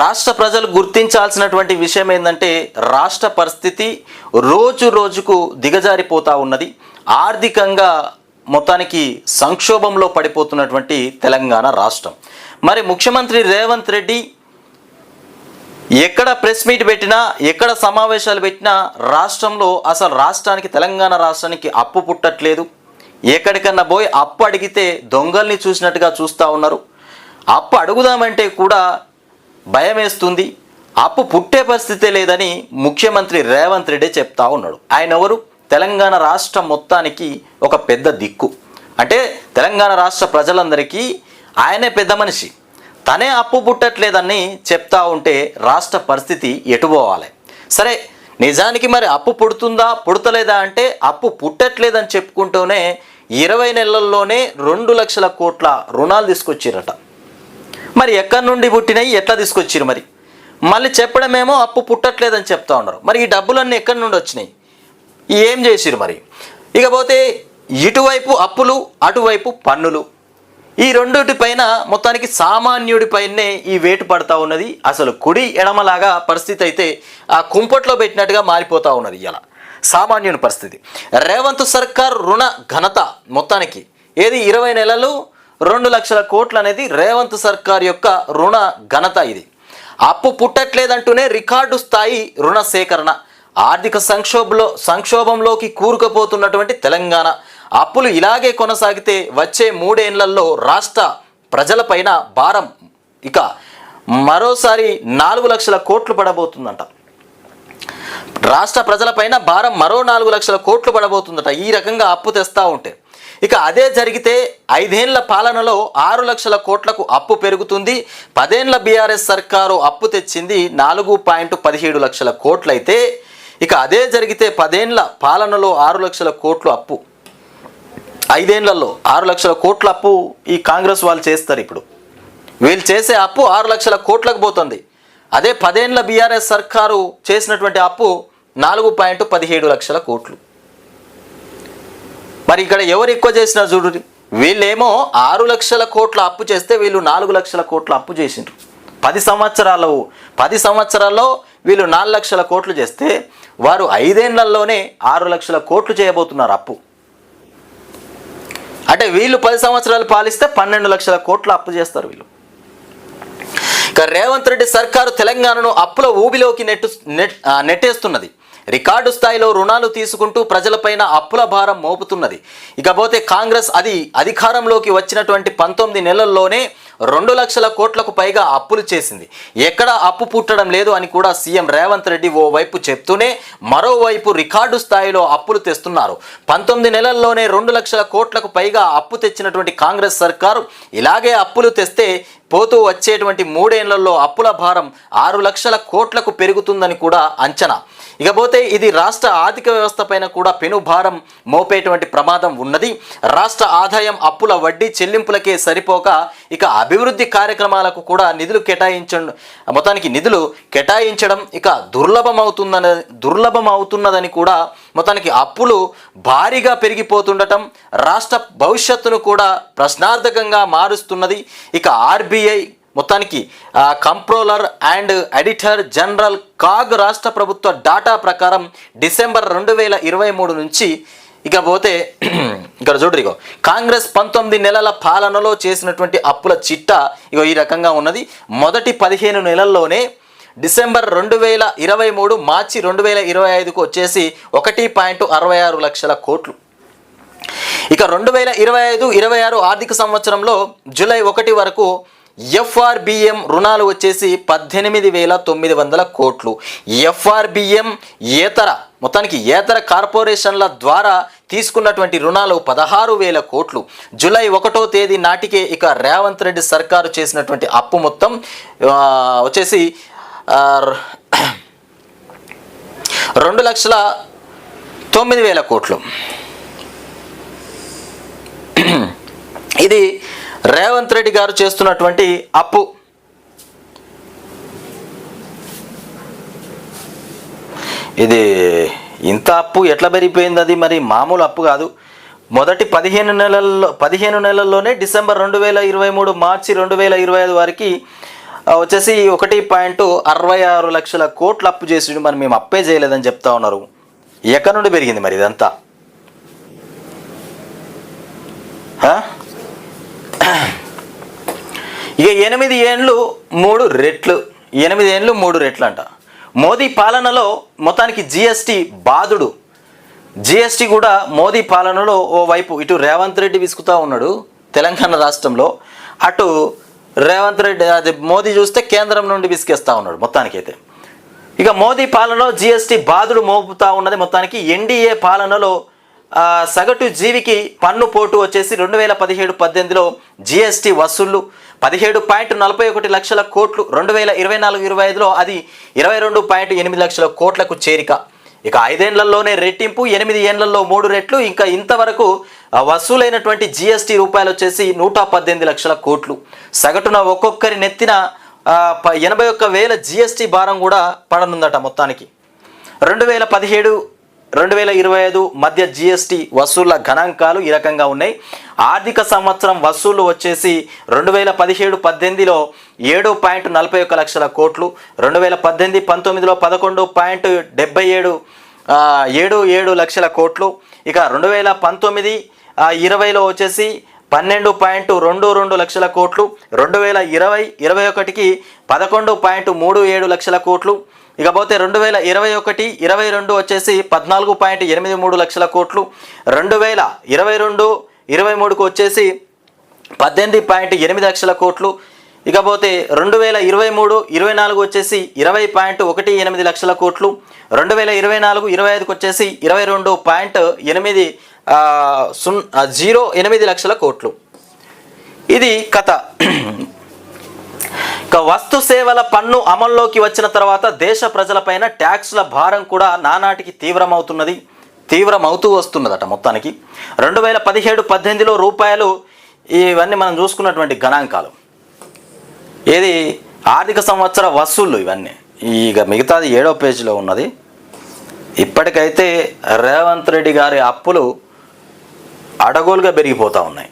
రాష్ట్ర ప్రజలు గుర్తించాల్సినటువంటి విషయం ఏంటంటే రాష్ట్ర పరిస్థితి రోజు రోజుకు దిగజారిపోతూ ఉన్నది. ఆర్థికంగా మొత్తానికి సంక్షోభంలో పడిపోతున్నటువంటి తెలంగాణ రాష్ట్రం. మరి ముఖ్యమంత్రి రేవంత్ రెడ్డి ఎక్కడ ప్రెస్ మీట్ పెట్టినా ఎక్కడ సమావేశాలు పెట్టినా రాష్ట్రంలో అసలు రాష్ట్రానికి తెలంగాణ రాష్ట్రానికి అప్పు పుట్టట్లేదు. ఎక్కడికన్నా పోయి అప్పు అడిగితే దొంగల్ని చూసినట్టుగా చూస్తూ ఉన్నారు. అప్పు అడుగుదామంటే కూడా భయమేస్తుంది అప్పు పుట్టే పరిస్థితే లేదని ముఖ్యమంత్రి రేవంత్ రెడ్డి చెప్తా ఉన్నాడు. ఆయన ఎవరు? తెలంగాణ రాష్ట్రం మొత్తానికి ఒక పెద్ద దిక్కు. అంటే తెలంగాణ రాష్ట్ర ప్రజలందరికీ ఆయనే పెద్ద మనిషి. తనే అప్పు పుట్టట్లేదని చెప్తా ఉంటే రాష్ట్ర పరిస్థితి ఎటుపోవాలి సరే నిజానికి మరి అప్పు పుడుతుందా పుడతలేదా అంటే అప్పు పుట్టట్లేదని చెప్పుకుంటూనే ఇరవై నెలల్లోనే రెండు లక్షల కోట్ల రుణాలు తీసుకొచ్చిరట. మరి ఎక్కడి నుండి పుట్టినాయి ఎట్లా తీసుకొచ్చారు మరి? మళ్ళీ చెప్పడమేమో అప్పు పుట్టట్లేదని చెప్తా ఉన్నారు. మరి ఈ డబ్బులన్నీ ఎక్కడి నుండి వచ్చినాయి? ఏం చేసిరు మరి? ఇకపోతే ఇటువైపు అప్పులు అటువైపు పన్నులు. ఈ రెండుటి పైన మొత్తానికి సామాన్యుడిపైనే ఈ వేటు పడతా ఉన్నది. అసలు కుడి ఎడమలాగా పరిస్థితి అయితే ఆ కుంపట్లో పెట్టినట్టుగా మారిపోతా ఉన్నది ఇలా సామాన్యుని పరిస్థితి. రేవంత్ సర్కార్ రుణ ఘనత మొత్తానికి ఏది? ఇరవై నెలలు రెండు లక్షల కోట్లు అనేది రేవంత్ సర్కార్ యొక్క రుణ ఘనత ఇది. అప్పు పుట్టట్లేదంటూనే రికార్డు స్థాయి రుణ సేకరణ. ఆర్థిక సంక్షోభంలో సంక్షోభంలోకి కూరుకుపోతున్నటువంటి తెలంగాణ. అప్పులు ఇలాగే కొనసాగితే వచ్చే మూడేళ్ళలో రాష్ట్ర ప్రజలపైన భారం ఇక మరోసారి నాలుగు లక్షల కోట్లు పడబోతుందంట. రాష్ట్ర ప్రజలపైన భారం మరో నాలుగు లక్షల కోట్లు పడబోతుందట. ఈ రకంగా అప్పు తెస్తా ఉంటే. ఇక అదే జరిగితే ఐదేండ్ల పాలనలో ఆరు లక్షల కోట్లకు అప్పు పెరుగుతుంది. పదేండ్ల బీఆర్ఎస్ సర్కారు అప్పు తెచ్చింది నాలుగు పాయింట్ పదిహేడు లక్షల కోట్లయితే ఇక అదే జరిగితే పదేండ్ల పాలనలో ఆరు లక్షల కోట్లు అప్పు. ఐదేండ్లలో ఆరు లక్షల కోట్ల అప్పు ఈ కాంగ్రెస్ వాళ్ళు చేస్తారు ఇప్పుడు. వీళ్ళు చేసే అప్పు ఆరు లక్షల కోట్లకు పోతుంది. అదే పదేండ్ల బీఆర్ఎస్ సర్కారు చేసినటువంటి అప్పు నాలుగు పాయింట్ పదిహేడు లక్షల కోట్లు. మరి ఇక్కడ ఎవరు ఎక్కువ చేసినా చూడు వీళ్ళేమో ఆరు లక్షల కోట్ల అప్పు చేస్తే వీళ్ళు నాలుగు లక్షల కోట్ల అప్పు చేసిండ్రు. పది సంవత్సరాలు పది సంవత్సరాల్లో వీళ్ళు నాలుగు లక్షల కోట్లు చేస్తే వారు ఐదేళ్ళలోనే ఆరు లక్షల కోట్లు చేయబోతున్నారు అప్పు. అంటే వీళ్ళు పది సంవత్సరాలు పాలిస్తే పన్నెండు లక్షల కోట్లు అప్పు చేస్తారు వీళ్ళు. ఇక రేవంత్ రెడ్డి సర్కారు తెలంగాణను అప్పుల ఊబిలోకి నెట్టు నెట్ నెట్టేస్తున్నది. రికార్డు స్థాయిలో రుణాలు తీసుకుంటూ ప్రజలపైన అప్పుల భారం మోపుతున్నది. ఇకపోతే కాంగ్రెస్ అది అధికారంలోకి వచ్చినటువంటి పంతొమ్మిది నెలల్లోనే రెండు లక్షల కోట్లకు పైగా అప్పులు చేసింది. ఎక్కడ అప్పు పుట్టడం లేదు అని కూడా సీఎం రేవంత్ రెడ్డి ఓ వైపు చెప్తూనే మరోవైపు రికార్డు స్థాయిలో అప్పులు తెస్తున్నారు. పంతొమ్మిది నెలల్లోనే రెండు లక్షల కోట్లకు పైగా అప్పు తెచ్చినటువంటి కాంగ్రెస్ సర్కారు ఇలాగే అప్పులు తెస్తే పోతూ వచ్చేటువంటి మూడేళ్ళలో అప్పుల భారం ఆరు లక్షల కోట్లకు పెరుగుతుందని కూడా అంచనా. ఇకపోతే ఇది రాష్ట్ర ఆర్థిక వ్యవస్థ పైన కూడా పెను భారం మోపేటువంటి ప్రమాదం ఉన్నది. రాష్ట్ర ఆదాయం అప్పుల వడ్డీ చెల్లింపులకే సరిపోక ఇక అభివృద్ధి కార్యక్రమాలకు కూడా నిధులు కేటాయించడం మొత్తానికి నిధులు కేటాయించడం ఇక దుర్లభం అవుతుందని దుర్లభం అవుతున్నదని కూడా మొత్తానికి అప్పులు భారీగా పెరిగిపోతుండటం రాష్ట్ర భవిష్యత్తును కూడా ప్రశ్నార్థకంగా మారుస్తున్నది. ఇక ఆర్బీఐ మొత్తానికి comptroller and auditor general CAG రాష్ట్ర ప్రభుత్వ డాటా ప్రకారం డిసెంబర్ రెండు వేల ఇరవై మూడు నుంచి ఇకపోతే ఇక్కడ చూడరు ఇగో కాంగ్రెస్ పంతొమ్మిది నెలల పాలనలో చేసినటువంటి అప్పుల చిట్ట ఇగో ఈ రకంగా ఉన్నది. మొదటి పదిహేను నెలల్లోనే డిసెంబర్ రెండు వేల ఇరవై మూడు మార్చి రెండు వేల ఇరవై ఐదుకు వచ్చేసి ఒకటి పాయింట్ అరవై ఆరు లక్షల కోట్లు. ఇక రెండు వేల ఇరవై ఐదు ఇరవై ఆరు ఆర్థిక సంవత్సరంలో జూలై ఒకటి వరకు ఎఫ్ఆర్బిఎం రుణాలు వచ్చేసి పద్దెనిమిది వేల తొమ్మిది వందల కోట్లు. ఎఫ్ఆర్బిఎం ఏతర మొత్తానికి ఏతర కార్పొరేషన్ల ద్వారా తీసుకున్నటువంటి రుణాలు పదహారు వేల కోట్లు. జూలై ఒకటో తేదీ నాటికే ఇక రేవంత్ రెడ్డి సర్కారు చేసినటువంటి అప్పు మొత్తం వచ్చేసి రెండు లక్షల తొమ్మిది వేల కోట్లు. ఇది రేవంత్ రెడ్డి గారు చేస్తున్నటువంటి అప్పు. ఇది ఇంత అప్పు ఎట్లా పెరిగిపోయింది అది? మరి మామూలు అప్పు కాదు. మొదటి పదిహేను నెలల్లో పదిహేను నెలల్లోనే డిసెంబర్ రెండు వేల ఇరవై మూడు మార్చి రెండు వేల ఇరవై ఐదు వారికి వచ్చేసి ఒకటి పాయింట్ అరవై ఆరు లక్షల కోట్లు అప్పు చేసి మరి మేము అప్పే చేయలేదని చెప్తా ఉన్నారు. ఎక్కడి నుండి పెరిగింది మరి ఇదంతా? ఇక ఎనిమిది ఏండ్లు మూడు రెట్లు. ఎనిమిది ఏండ్లు మూడు రెట్లు అంట మోదీ పాలనలో మొత్తానికి జిఎస్టి బాధుడు. జిఎస్టీ కూడా మోదీ పాలనలో ఓ వైపు ఇటు రేవంత్ రెడ్డి విసుకుతూ ఉన్నాడు తెలంగాణ రాష్ట్రంలో. అటు రేవంత్ రెడ్డి అది మోదీ చూస్తే కేంద్రం నుండి విసికేస్తా ఉన్నాడు మొత్తానికైతే. ఇక మోదీ పాలనలో జిఎస్టి బాధుడు మోపుతా ఉన్నది మొత్తానికి. ఎన్డీఏ పాలనలో సగటు జీవికి పన్ను పోటు వచ్చేసి రెండు వేల పదిహేడు పద్దెనిమిదిలో జిఎస్టి వసూళ్ళు పదిహేడు పాయింట్ నలభై ఒకటి లక్షల కోట్లు రెండు వేల ఇరవై నాలుగు ఇరవై ఐదులో అది ఇరవై రెండు పాయింట్ ఎనిమిది లక్షల కోట్లకు చేరిక. ఇక ఐదేళ్ళలోనే రెట్టింపు ఎనిమిది ఏళ్ళలో మూడు రెట్లు. ఇంకా ఇంతవరకు వసూలైనటువంటి జిఎస్టీ రూపాయలు వచ్చేసి నూట పద్దెనిమిది లక్షల కోట్లు. సగటున ఒక్కొక్కరి నెత్తిన ఎనభై ఒక్క వేల జిఎస్టి భారం కూడా పడనుందట మొత్తానికి. రెండు వేల పదిహేడు రెండు వేల ఇరవై ఐదు మధ్య జిఎస్టి వసూళ్ళ గణాంకాలు ఈ రకంగా ఉన్నాయి. ఆర్థిక సంవత్సరం వసూళ్ళు వచ్చేసి రెండు వేల పదిహేడు పద్దెనిమిదిలో ఏడు పాయింట్ నలభై ఒక్క లక్షల కోట్లు రెండు వేల పద్దెనిమిది పంతొమ్మిదిలో పదకొండు పాయింట్ డెబ్బై ఏడు ఏడు ఏడు లక్షల కోట్లు. ఇక రెండు వేల పంతొమ్మిది ఇరవైలో వచ్చేసి పన్నెండు పాయింట్ రెండు రెండు లక్షల కోట్లు రెండు వేల ఇరవై ఇరవై ఒకటికి పదకొండు పాయింట్ మూడు ఏడు లక్షల కోట్లు ఇకపోతే రెండు వేల ఇరవై ఒకటి ఇరవై రెండు వచ్చేసి పద్నాలుగు పాయింట్ ఎనిమిది మూడు లక్షల కోట్లు రెండు వేల ఇరవై రెండు ఇరవై మూడుకు వచ్చేసి పద్దెనిమిది పాయింట్ ఎనిమిది లక్షల కోట్లు ఇకపోతే రెండు వేల ఇరవై మూడు ఇరవై నాలుగు వచ్చేసి ఇరవై పాయింట్ ఒకటి ఎనిమిది లక్షల కోట్లు రెండు వేల ఇరవై నాలుగు ఇరవై ఐదుకి వచ్చేసి ఇరవై రెండు పాయింట్ ఎనిమిది సున్ జీరో ఎనిమిది లక్షల కోట్లు. ఇది కథ. ఇక వస్తు సేవల పన్ను అమల్లోకి వచ్చిన తర్వాత దేశ ప్రజలపైన ట్యాక్సుల భారం కూడా నానాటికి తీవ్రమవుతున్నది. తీవ్రమవుతూ వస్తున్నదట మొత్తానికి. రెండు వేల పదిహేడు పద్దెనిమిదిలో రూపాయలు ఇవన్నీ మనం చూసుకున్నటువంటి గణాంకాలు. ఏది? ఆర్థిక సంవత్సర వసూళ్ళు ఇవన్నీ. ఇక మిగతాది ఏడో పేజీలో ఉన్నది. ఇప్పటికైతే రేవంత్ రెడ్డి గారి అప్పులు అడగోలుగా పెరిగిపోతూ ఉన్నాయి.